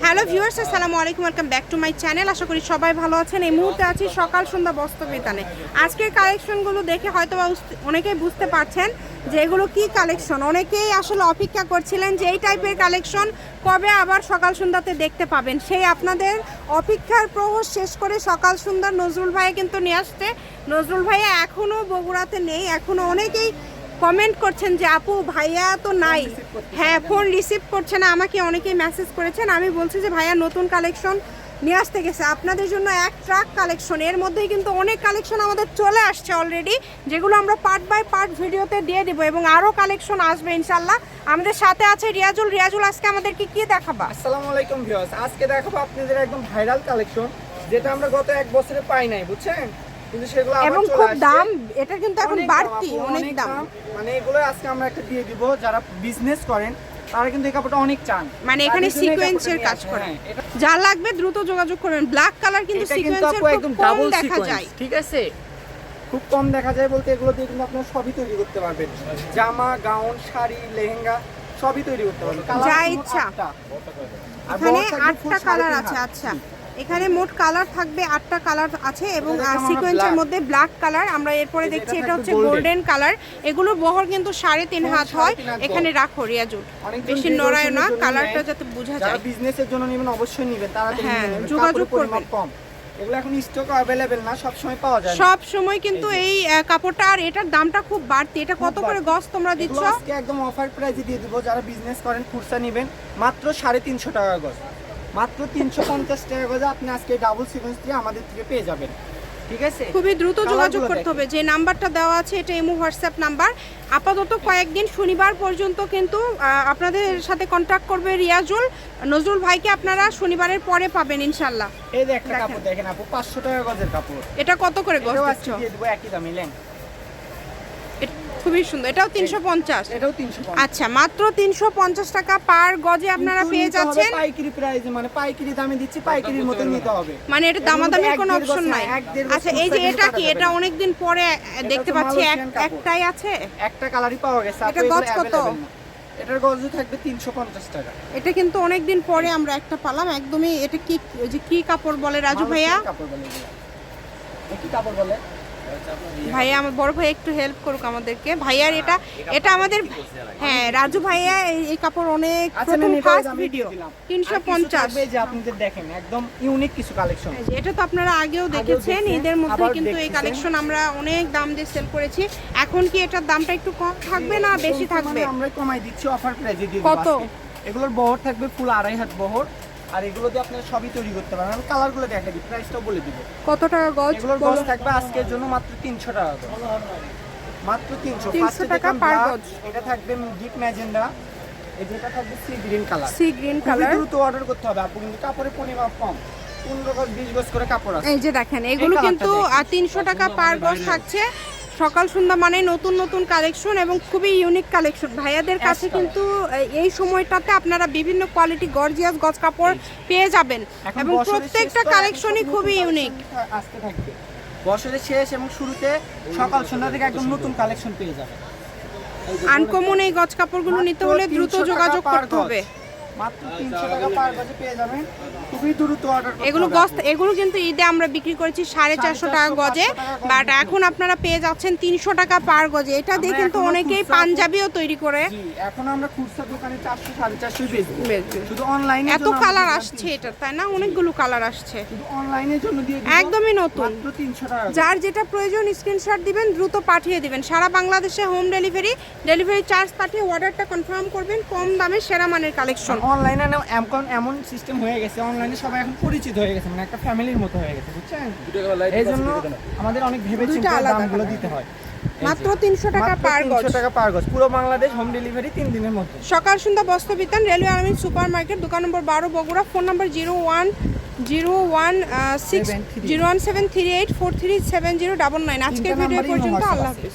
Hello viewers, আসসালামু আলাইকুম, welcome back to my channel. আশা করি সবাই ভালো আছেন। এই মুহূর্তে আছি সকাল সন্ধ্যা বস্ত্র বিতানে। আজকের কালেকশনগুলো দেখে হয়তো অনেকেই বুঝতে পারছেন যে এগুলো কী কালেকশন। অনেকেই আসলে অপেক্ষা করছিলেন যে এই টাইপের কালেকশন কবে আবার সকাল সন্ধ্যাতে দেখতে পাবেন। সেই আপনাদের অপেক্ষার প্রহর শেষ করে সকাল সন্ধ্যা নজরুল ভাইয়া কিন্তু নিয়ে আসছে। নজরুল ভাইয়া এখনও বগুড়াতে নেই এখনও অনেকেই কমেন্ট করছেন যে আপু ভাইয়া তো নাই। হ্যাঁ ফোন রিসিভ করছে না। আমাকে অনেকেই মেসেজ করেছেন। আমি বলছি যে ভাইয়া নতুন কালেকশন নিয়ে আসতে গেছে। আপনাদের জন্য এক ট্রাক কালেকশন এর মধ্যেই কিন্তু অনেক কালেকশন আমাদের চলে আসছে অলরেডি যেগুলো আমরা পার্ট বাই পার্ট ভিডিওতে দিয়ে দিব এবং আরও কালেকশন আসবে ইনশাল্লাহ আমাদের সাথে আছে রিয়াজুল। রিয়াজুল আজকে আমাদেরকে কি দেখাবা? আসসালামু আলাইকুম ভিউয়ার্স। আজকে দেখাবো আপনাদের একদম ভাইরাল কালেকশন যেটা আমরা গত এক বছরে পাই নাই বুঝছেন? কিন্তু সেগুলো এবং খুব দাম এটা কিন্তু এখন বাড়তি অনেক দাম। মানে এগুলো আজকে আমরা একটা দিয়ে দিব যারা বিজনেস করেন তারা কিন্তু এই কাপড়টা অনেক চান। মানে এখানে সিকোয়েন্সের কাজ করে। হ্যাঁ, যা লাগবে দ্রুত যোগাযোগ করবেন। ব্ল্যাক কালার কিন্তু সিকোয়েন্সের খুব একদম কম দেখা যায়। ঠিক আছে? খুব কম দেখা যায় বলতে এগুলো দিয়ে কিন্তু আপনারা সবই তৈরি করতে পারবেন। জামা গাউন শাড়ি লেহেঙ্গা সবই তৈরি করতে পারবেন। যা ইচ্ছা। এখানে আটটা কালার আছে আচ্ছা। এখানে মোট কালার থাকবে আটটা কালার আছে এবং সিকোয়েন্সের মধ্যে ব্ল্যাক কালার। আমরা এরপরে দেখছি এটা হচ্ছে গোল্ডেন কালার। এগুলোর বহর কিন্তু সাড়ে তিন হাত হয়। এখানে রাখো রিয়াজুল বেশি নড়ায় না কালারটা যাতে বোঝা যায়। বিজনেসের জন্য নেবেন অবশ্যই নেবেন। তাড়াতাড়ি হ্যাঁ, যোগাযোগ করবেন। কম। এগুলো এখন স্টক না সব সময় পাওয়া যায় সব সময় কিন্তু এই কাপড়টা আর এটার দামটা খুব বাড়তি। এটা কত করে। গজ তোমরা দিচ্ছ? আজকে একদম অফার প্রাইসে দিয়ে দিব। যারা বিজনেস করেন খুচরা নেবেন মাত্র সাড়ে তিনশো টাকা গজ। মাত্র তিনশো পঞ্চাশ টাকা গজে আপনি আজকে ডাবল সিকোয়েন্স দিয়ে আমাদের থেকে পেয়ে যাবেন। ঠিক আছে? খুবই দ্রুত যোগাযোগ করতে হবে। যে নাম্বারটা দেওয়া আছে এটা এমো হোয়াটসঅ্যাপ নাম্বার। আপাতত কয়েকদিন শনিবার পর্যন্ত কিন্তু আপনাদের সাথে কন্ট্যাক্ট করবে রিয়াজুল। নজরুল ভাইকে আপনারা শনিবারের পরে পাবেন ইনশাল্লাহ এই যে একটা। কাপড় দেখেন আপু পাঁচশো টাকা গজের কাপড়। এটা কত করে গজ একই দামে লেন। খুবই সুন্দর। এটাও তিনশো পঞ্চাশ। এটাও তিনশো পঞ্চাশ। আচ্ছা মাত্র তিনশো পঞ্চাশ টাকা পার গজে আপনারা পেয়ে যাচ্ছেন। পাইকারি প্রাইসে মানে পাইকারি দামে দিচ্ছি পাইকারির মতো নিতে হবে। মানে এটা দামাদামির কোনো অপশন নাই। আচ্ছা এই যে এটা কি? এটা যাবে। না। অনেকদিন পরে দেখতে পাচ্ছি এক- একটাই আছে? একটা কালারই পাওয়া গেছে এটা গজ কত? এটার গজও থাকবে তিনশো পঞ্চাশ টাকা। এটা কিন্তু অনেকদিন পরে আমরা একটা পালাম একদমই এটা কি ওই যে কি কাপড় বলে রাজু ভাইয়া? কাপড় বলে কি কাপড় বলে? ভাইয়া আমার বড় ভাই একটু হেল্প করুক আমাদেরকে। ভাইয়ার এটা এটা আমাদের হ্যাঁ রাজু ভাইয়া এই- এই কাপড় অনেক আচ্ছা প্রথম ফার্স্ট ভিডিও দিয়ে দিলাম। তিনশো আর পঞ্চাশ যে আপনাদের দেখেন একদম ইউনিক কিছু কালেকশন এটা তো আপনারা আগেও দেখেছেন ঈদের মধ্যে কিন্তু এই কালেকশন আমরা অনেক দাম দিয়ে সেল করেছি। এখন কি এটার দামটা একটু কম থাকবে না বেশি থাকবে? আমরা কমাই দিচ্ছি অফার প্রাইজে দিয়ে? কত? এগুলোর বহর থাকবে ফুল আড়াই হাত বহর। আর এগুলো দিয়ে আপনারা সবই তৈরি করতে পারেন। আমি কালারগুলো দেখা দিই প্রাইসটাও বলে দিব। কত টাকা গজ এগুলোর গজ থাকবে আজকের জন্য মাত্র তিনশো টাকা। মাত্র তিনশো। 300 টাকা per গজ। এটা থাকবে ডিপ ম্যাজেন্ডা এই যেটা থাকবে sea green colour sea green colour দ্রুত অর্ডার করতে হবে আপু কিন্তু কাপড়ের পরিমাপ কম। পনেরো গজ বিশ গজ করে কাপড় আছে। এই যে দেখেন এগুলো কিন্তু। তিনশো টাকা পার গজ থাকছে। সকাল সন্ধ্যা মানে নতুন নতুন কালেকশন এবং খুবই ইউনিক কালেকশন ভাইয়াদের কাছে কিন্তু এই- সময়টাতে আপনারা বিভিন্ন কোয়ালিটি গর্জিয়াস গজ কাপড় পেয়ে যাবেন এবং প্রত্যেকটা কালেকশনই খুবই ইউনিক আসতে থাকবে। বছরের শেষ এবং শুরুতে সকাল সন্ধ্যা থেকে একদম নতুন কালেকশন পেয়ে যাবে আনকমন এই গজ কাপড়গুলো নিতে হলে দ্রুত যোগাযোগ করতে হবে। মাত্র তিনশো টাকা পার গজে পেয়ে যাবেন খুবই দ্রুত অর্ডার এগুলো গজ এগুলো কিন্তু ঈদে আমরা বিক্রি করেছি সাড়ে চারশো টাকা গজে বাট এখন আপনারা পেয়ে যাচ্ছেন তিনশো টাকা পার গজে। এটা দিয়ে আমরা কিন্তু অনেকেই পাঞ্জাবিও তৈরি করে। এখন আমরা খুচরা দোকানে চারশো সাড়ে চারশো শুধু অনলাইনে এত কালার আসছে এটা তাই না? অনেকগুলো কালার আসছে। শুধু অনলাইনের জন্য দিয়ে একদমই নতুন। মাত্র তিনশো টাকা যার যেটা প্রয়োজন স্ক্রিনশট দিবেন দ্রুত পাঠিয়ে দিবেন। সারা বাংলাদেশে হোম ডেলিভারি ডেলিভারি চার্জ পাঠিয়ে অর্ডারটা কনফার্ম করবেন কম দামে সেরা মানের কালেকশন অনলাইনে এমন এমন সিস্টেম হয়ে গেছে অনলাইনে সবাই এখন পরিচিত হয়ে গেছে মানে একটা ফ্যামিলির মতো হয়ে গেছে বুঝছেন? এই জন্য আমাদের অনেক ভেবে চিন্তে আলাদা দামগুলো দিতে হয়। মাত্র তিনশো টাকা পার গজ। 300 টাকা পার গজ পুরো বাংলাদেশ হোম ডেলিভারি তিন দিনের মধ্যে। সকাল সন্ধ্যা বস্ত্র বিতান রেলওয়ে আর্মি সুপার মার্কেট দোকান নম্বর বারো Bogura phone number zero one zero one six zero one seven three eight four three seven zero double nine. আজকের ভিডিও পর্যন্ত আল্লাহ। হাফিজ।